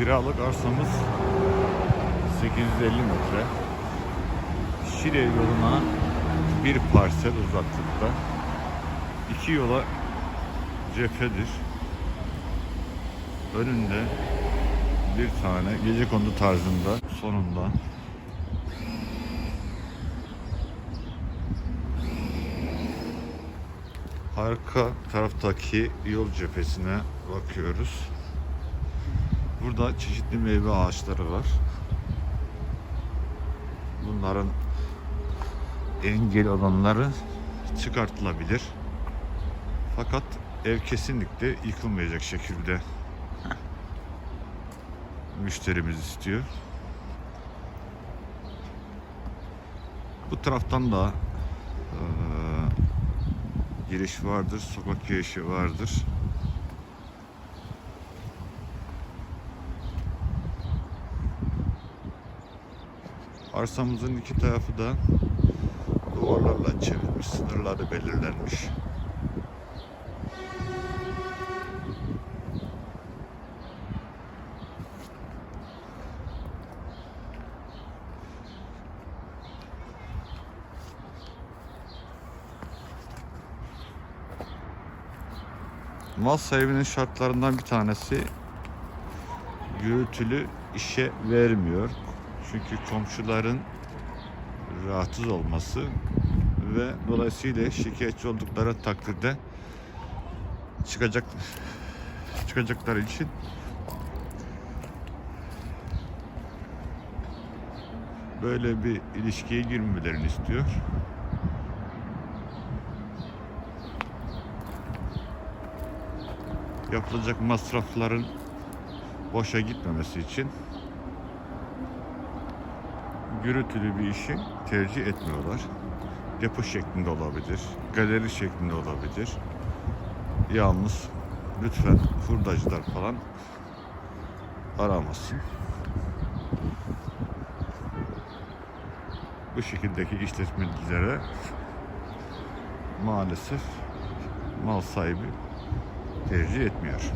Kiralık arsamız 850 metre. Şile yoluna bir parsel uzaklıkta. İki yola cephedir. Önünde bir tane gece kondu tarzında sonunda arka taraftaki yol cephesine bakıyoruz. Burada çeşitli meyve ağaçları var. Bunların engel olanları çıkartılabilir. Fakat ev kesinlikle yıkılmayacak şekilde müşterimiz istiyor. Bu taraftan da eee, giriş vardır, sokak girişi vardır. Arsamızın iki tarafı da duvarlarla çevrilmiş, sınırları belirlenmiş. Mal sahibinin şartlarından bir tanesi gürültülü işe vermiyor. Çünkü komşuların rahatsız olması ve dolayısıyla şikayetçi oldukları takdirde çıkacak çıkacakları için böyle bir ilişkiye girmemelerini istiyor. Yapılacak masrafların boşa gitmemesi için gürültülü bir işi tercih etmiyorlar. Depo şeklinde olabilir, galeri şeklinde olabilir. Yalnız lütfen hurdacılar falan aramasın. Bu şekildeki işletmecilere maalesef mal sahibi tercih etmiyor.